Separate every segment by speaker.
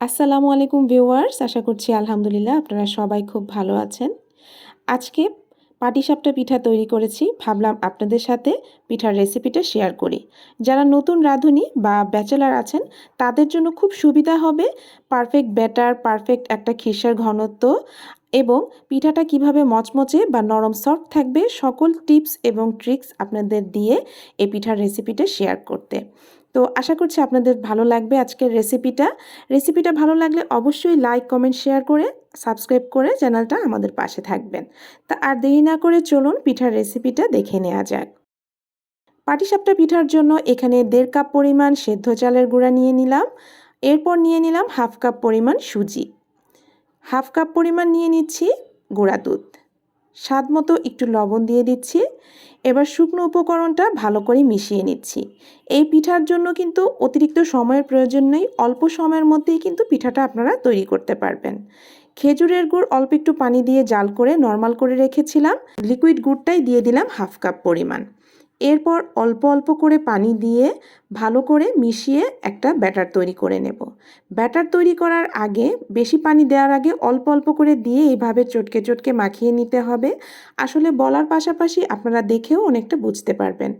Speaker 1: আসসালামু আলাইকুম ভিউয়ার্স, আশা করছি আলহামদুলিল্লাহ আপনারা সবাই খুব ভালো আছেন। আজকে পাটিসাপটা পিঠা তৈরি করেছি, ভাবলাম আপনাদের সাথে পিঠার রেসিপিটা শেয়ার করি। যারা নতুন রাঁধুনি বা ব্যাচেলার আছেন, তাদের জন্য খুব সুবিধা হবে পারফেক্ট ব্যাটার, পারফেক্ট একটা খিসার ঘনত্ব এবং পিঠাটা কীভাবে মচমচে বা নরম সফট থাকবে সকল টিপস এবং ট্রিক্স আপনাদের দিয়ে এই পিঠার রেসিপিটা শেয়ার করতে। তো আশা করছি আপনাদের ভালো লাগবে আজকের রেসিপিটা রেসিপিটা ভালো লাগলে অবশ্যই লাইক কমেন্ট শেয়ার করে সাবস্ক্রাইব করে চ্যানেলটা আমাদের পাশে থাকবেন। তা আর দেরি না করে চলুন পিঠার রেসিপিটা দেখে নেওয়া যাক। পাটিসাপটা পিঠার জন্য এখানে দেড় কাপ পরিমাণ সেদ্ধ চালের গুঁড়া নিয়ে নিলাম। এরপর নিয়ে নিলাম হাফ কাপ পরিমাণ সুজি। হাফ কাপ পরিমাণ নিয়ে নিচ্ছি গুঁড়া দুধ। স্বাদ মতো একটু লবণ দিয়ে দিচ্ছি। এবার শুকনো উপকরণটা ভালো করে মিশিয়ে নিচ্ছি। এই পিঠার জন্য কিন্তু অতিরিক্ত সময়ের প্রয়োজন নেই, অল্প সময়ের মধ্যেই কিন্তু পিঠাটা আপনারা তৈরি করতে পারবেন। খেজুরের গুড় অল্প একটু পানি দিয়ে জাল করে নর্মাল করে রেখেছিলাম। লিকুইড গুড়টাই দিয়ে দিলাম হাফ কাপ পরিমাণ। এরপর অল্প অল্প করে পানি দিয়ে ভালো করে মিশিয়ে একটা ব্যাটার তৈরি করে নেব। ব্যাটার তৈরি করার আগে বেশি পানি দেওয়ার আগে অল্প অল্প করে দিয়ে এইভাবে চটকে চটকে মাখিয়ে নিতে হবে। আসলে বলার পাশাপাশি আপনারা দেখেও অনেকটা বুঝতে পারবেন।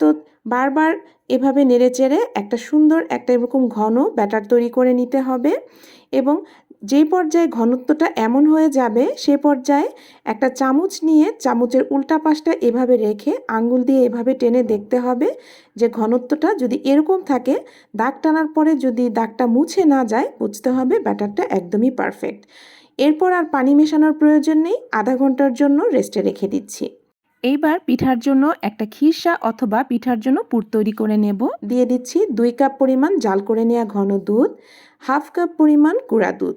Speaker 1: তো বারবার এভাবে নেড়েচেড়ে একটা সুন্দর একটা এরকম ঘন ব্যাটার তৈরি করে নিতে হবে এবং যেই পর্যায়ে ঘনত্বটা এমন হয়ে যাবে, সে পর্যায়ে একটা চামচ নিয়ে চামচের উল্টা পাশটা এভাবে রেখে আঙ্গুল দিয়ে এভাবে টেনে দেখতে হবে যে ঘনত্বটা যদি এরকম থাকে, দাগ টানার পরে যদি দাগটা মুছে না যায়, বুঝতে হবে ব্যাটারটা একদমই পারফেক্ট এরপর আর পানি মেশানোর প্রয়োজন নেই, আধা ঘণ্টার জন্য রেস্টে রেখে দিচ্ছি। এইবার পিঠার জন্য একটা খিরসা অথবা পিঠার জন্য পুর তৈরি করে নেব। দিয়ে দিচ্ছি দুই কাপ পরিমাণ জাল করে নেওয়া ঘন দুধ, হাফ কাপ পরিমাণ গুঁড়া দুধ।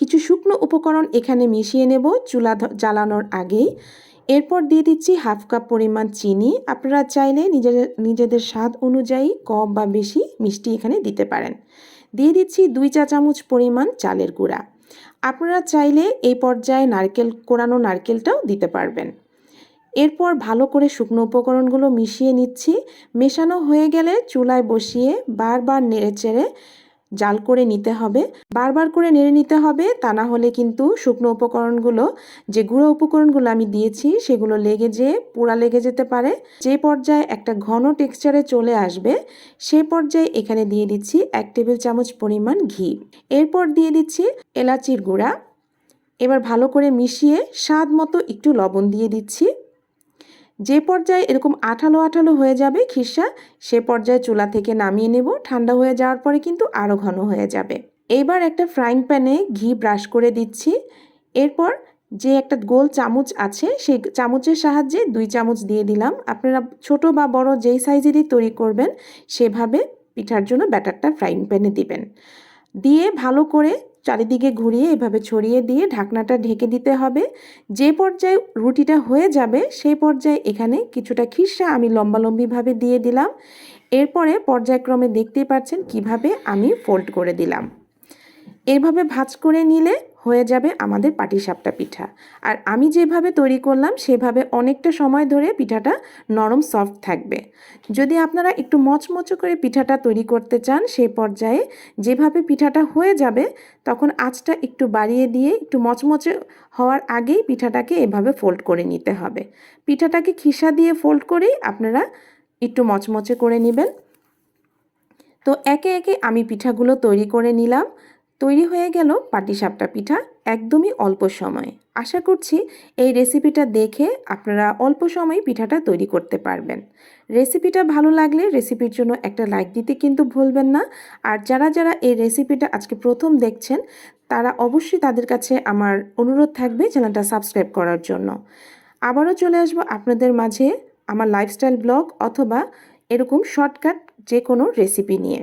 Speaker 1: কিছু শুকনো উপকরণ এখানে মিশিয়ে নেব চুলা জ্বালানোর আগেই। এরপর দিয়ে দিচ্ছি হাফ কাপ পরিমাণ চিনি। আপনারা চাইলে নিজেদের নিজেদের স্বাদ অনুযায়ী কম বা বেশি মিষ্টি এখানে দিতে পারেন। দিয়ে দিচ্ছি দুই চা চামচ পরিমাণ চালের গুঁড়া। আপনারা চাইলে এই পর্যায়ে নারকেল, কোরানো নারকেলটাও দিতে পারবেন। এরপর ভালো করে শুকনো উপকরণগুলো মিশিয়ে নিচ্ছি। মেশানো হয়ে গেলে চুলায় বসিয়ে বারবার নেড়ে চেড়ে জাল করে নিতে হবে। বারবার করে নেড়ে নিতে হবে, তা না হলে কিন্তু শুকনো উপকরণগুলো, যে গুঁড়ো উপকরণগুলো আমি দিয়েছি, সেগুলো লেগে যেয়ে পোড়া লেগে যেতে পারে। যে পর্যায়ে একটা ঘন টেক্সচারে চলে আসবে, সে পর্যায়ে এখানে দিয়ে দিচ্ছি এক টেবিল চামচ পরিমাণ ঘি। এরপর দিয়ে দিচ্ছি এলাচির গুঁড়া। এবার ভালো করে মিশিয়ে স্বাদ মতো একটু লবণ দিয়ে দিচ্ছি। যে পর্যায়ে এরকম আঠালো আঠালো হয়ে যাবে খিসা সে পর্যায়ে চুলা থেকে নামিয়ে নেব। ঠান্ডা হয়ে যাওয়ার পরে কিন্তু আরও ঘন হয়ে যাবে। এইবার একটা ফ্রাইং প্যানে ঘি ব্রাশ করে দিচ্ছি। এরপর যে একটা গোল চামচ আছে, সেই চামচের সাহায্যে দুই চামচ দিয়ে দিলাম। আপনারা ছোট বা বড় যেই সাইজেরই তৈরি করবেন, সেভাবে পিঠার জন্য ব্যাটারটা ফ্রাইং প্যানে দিবেন। দিয়ে ভালো করে চারিদিকে ঘুরিয়ে এভাবে ছড়িয়ে দিয়ে ঢাকনাটা ঢেকে দিতে হবে। যে পর্যায়ে রুটিটা হয়ে যাবে, সেই পর্যায়ে এখানে কিছুটা খিসা আমি লম্বালম্বিভাবে দিয়ে দিলাম। এরপরে পর্যায়ক্রমে দেখতেই পাচ্ছেন কীভাবে আমি ফোল্ড করে দিলাম। এভাবে ভাজ করে নিলে হয়ে যাবে আমাদের পাটিসাপটা পিঠা। আর আমি যেভাবে তৈরি করলাম, সেভাবে অনেকটা সময় ধরে পিঠাটা নরম সফট থাকবে। যদি আপনারা একটু মচমচো করে পিঠাটা তৈরি করতে চান সেই পর্যায়ে যেভাবে পিঠাটা হয়ে যাবে, তখন আঁচটা একটু বাড়িয়ে দিয়ে একটু মচমচে হওয়ার আগেই পিঠাটাকে এভাবে ফোল্ড করে নিতে হবে। পিঠাটাকে খিসা দিয়ে ফোল্ড করেই আপনারা একটু মচমচে করে নেবেন। তো একে একে আমি পিঠাগুলো তৈরি করে নিলাম। তৈরি হয়ে গেল পাটিসাপটা পিঠা একদমই অল্প সময়। আশা করছি এই রেসিপিটা দেখে আপনারা অল্প সময়ে পিঠাটা তৈরি করতে পারবেন। রেসিপিটা ভালো লাগলে রেসিপির জন্য একটা লাইক দিতে কিন্তু ভুলবেন না। আর যারা যারা এই রেসিপিটা আজকে প্রথম দেখছেন, তারা অবশ্যই তাদের কাছে আমার অনুরোধ থাকবে চ্যানেলটা সাবস্ক্রাইব করার জন্য। আবারও চলে আসব আপনাদের মাঝে আমার লাইফস্টাইল ব্লগ অথবা এরকম শর্টকাট যে কোনো রেসিপি নিয়ে।